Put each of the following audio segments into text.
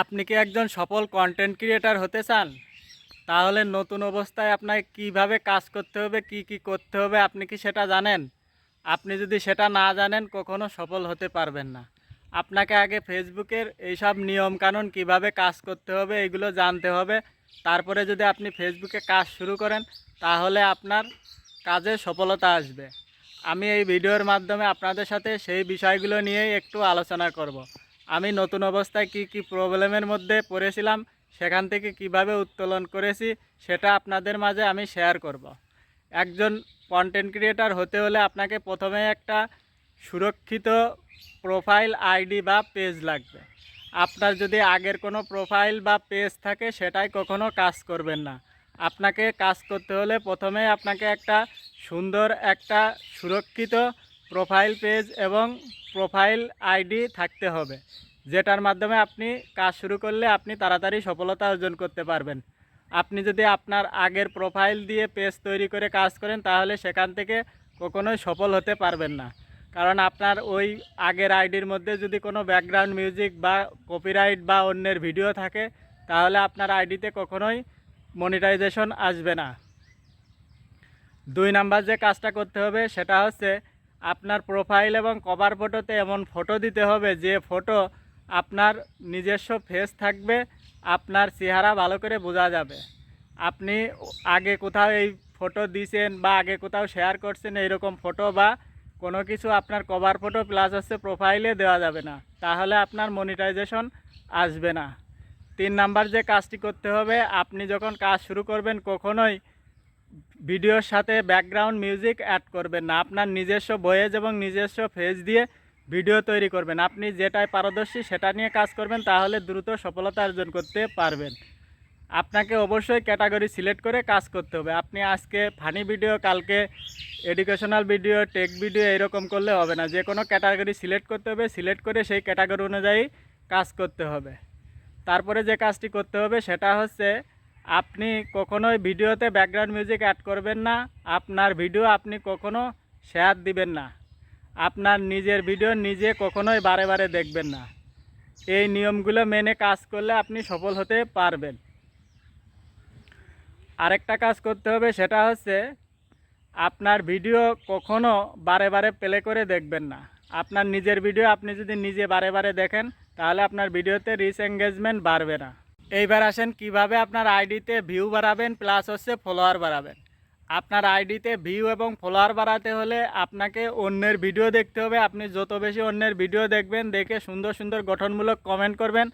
আপনি কি একজন সফল কন্টেন্ট ক্রিয়েটার হতে চান? তাহলে নতুন অবস্থায় আপনাকে কীভাবে কাজ করতে হবে, কি কি করতে হবে, আপনি কি সেটা জানেন? আপনি যদি সেটা না জানেন, কখনো সফল হতে পারবেন না। আপনাকে আগে ফেসবুকের এইসব নিয়মকানুন কীভাবে কাজ করতে হবে, এগুলো জানতে হবে। তারপরে যদি আপনি ফেসবুকে কাজ শুরু করেন, তাহলে আপনার কাজে সফলতা আসবে। আমি এই ভিডিওর মাধ্যমে আপনাদের সাথে সেই বিষয়গুলো নিয়েই একটু আলোচনা করব। আমি নতুন অবস্থায় কি কি প্রবলেমের মধ্যে পড়েছিলাম, সেখান থেকে কীভাবে উত্তোলন করেছি, সেটা আপনাদের মাঝে আমি শেয়ার করব। একজন কন্টেন্ট ক্রিয়েটার হতে হলে আপনাকে প্রথমে একটা সুরক্ষিত প্রোফাইল আইডি বা পেজ লাগবে আপনার যদি আগের কোনো প্রোফাইল বা পেজ থাকে, সেটাই কখনো কাজ করবেন না আপনাকে কাজ করতে হলে প্রথমে আপনাকে একটা সুন্দর, একটা সুরক্ষিত প্রোফাইল পেজ এবং প্রোফাইল আইডি থাকতে হবে, যেটার মাধ্যমে আপনি কাজ শুরু করলে আপনি তাড়াতাড়ি সফলতা অর্জন করতে পারবেন। আপনি যদি আপনার আগের প্রোফাইল দিয়ে পেজ তৈরি করে কাজ করেন, তাহলে সেখান থেকে কখনোই সফল হতে পারবেন না। কারণ আপনার ওই আগের আইডির মধ্যে যদি কোনো ব্যাকগ্রাউন্ড মিউজিক বা কপিরাইট বা অন্যের ভিডিও থাকে, তাহলে আপনার আইডিতে কখনোই মনিটাইজেশন আসবে না। দুই নাম্বার যে কাজটা করতে হবে, সেটা হচ্ছে আপনার প্রোফাইল এবং কভার ফটোতে এমন ফটো দিতে হবে, যে ফটো আপনার নিজস্ব ফেস থাকবে, আপনার চেহারা ভালো করে বোঝা যাবে। আপনি আগে কোথাও এই ফটো দিয়েছেন বা আগে কোথাও শেয়ার করছেন এইরকম ফটো বা কোনো কিছু আপনার কভার ফটো প্লাস হচ্ছে প্রোফাইলে দেওয়া যাবে না। তাহলে আপনার মনিটাইজেশন আসবে না। তিন নাম্বার যে কাজটি করতে হবে, আপনি যখন কাজ শুরু করবেন, কখনোই ভিডিওর সাথে ব্যাকগ্রাউন্ড মিউজিক অ্যাড করবেন না। আপনার নিজস্ব ভয়েস এবং নিজস্ব ফেজ দিয়ে ভিডিও তৈরি করবেন। আপনি যেটাই পারদর্শী সেটা নিয়ে কাজ করবেন, তাহলে দ্রুত সফলতা অর্জন করতে পারবেন। আপনাকে অবশ্যই ক্যাটাগরি সিলেক্ট করে কাজ করতে হবে। আপনি আজকে ফানি ভিডিও কালকে এডুকেশনাল ভিডিও টেক ভিডিও এরকম করলে হবে না। যে কোনো ক্যাটাগরি সিলেক্ট করতে হবে সিলেক্ট করে সেই ক্যাটাগরি অনুযায়ী কাজ করতে হবে। তারপরে যে কাজটি করতে হবে, সেটা হচ্ছে আপনি কখনোই ভিডিওতে ব্যাকগ্রাউন্ড মিউজিক অ্যাড করবেন না, আপনার ভিডিও আপনি কখনো শেয়ার দিবেন না। আপনার নিজের ভিডিও নিজে কখনোই বারে বারে দেখবেন না। এই নিয়মগুলো মেনে কাজ করলে আপনি সফল হতে পারবেন। আরেকটা কাজ করতে হবে, সেটা হচ্ছে আপনার ভিডিও কখনো বারে বারে প্লে করে দেখবেন না। আপনার নিজের ভিডিও আপনি যদি নিজে বারে বারে দেখেন, তাহলে আপনার ভিডিওতে রিচ এঙ্গেজমেন্ট বাড়বে না। এইবার আসেন, কীভাবে আপনার আইডিতে ভিউ বাড়াবেন প্লাস হচ্ছে ফলোয়ার বাড়াবেন। আপনার আইডিতে ভিউ এবং ফলোয়ার বাড়াতে হলে আপনাকে অন্যের ভিডিও দেখতে হবে। আপনি যত বেশি অন্যের ভিডিও দেখবেন, দেখে সুন্দর সুন্দর গঠনমূলক কমেন্ট করবেন,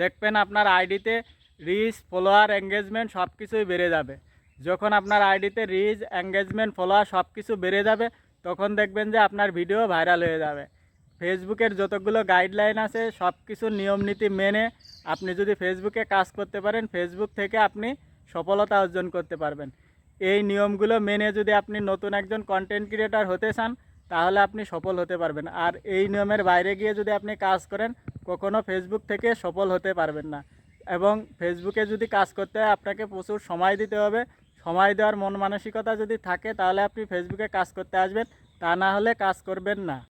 দেখবেন আপনার আইডিতে রিচ ফলোয়ার এঙ্গেজমেন্ট সব কিছুই বেড়ে যাবে। যখন আপনার আইডিতে রিচ এঙ্গেজমেন্ট ফলোয়ার সব কিছু বেড়ে যাবে, তখন দেখবেন যে আপনার ভিডিও ভাইরাল হয়ে যাবে। ফেসবুকের যতগুলো গাইডলাইন আছে সব কিছু নিয়ম নীতি মেনে আপনি যদি ফেসবুকে কাজ করতে পারেন, ফেসবুক থেকে আপনি সফলতা অর্জন করতে পারবেন। এই নিয়মগুলো মেনে যদি আপনি নতুন একজন কন্টেন্ট ক্রিয়েটার হতে চান, তাহলে আপনি সফল হতে পারবেন। আর এই নিয়মের বাইরে গিয়ে যদি আপনি কাজ করেন, কখনো ফেসবুক থেকে সফল হতে পারবেন না। এবং ফেসবুকে যদি কাজ করতে হয়, আপনাকে প্রচুর সময় দিতে হবে। সময় দেওয়ার মন মানসিকতা যদি থাকে, তাহলে আপনি ফেসবুকে কাজ করতে আসবেন। তা না হলে কাজ করবেন না।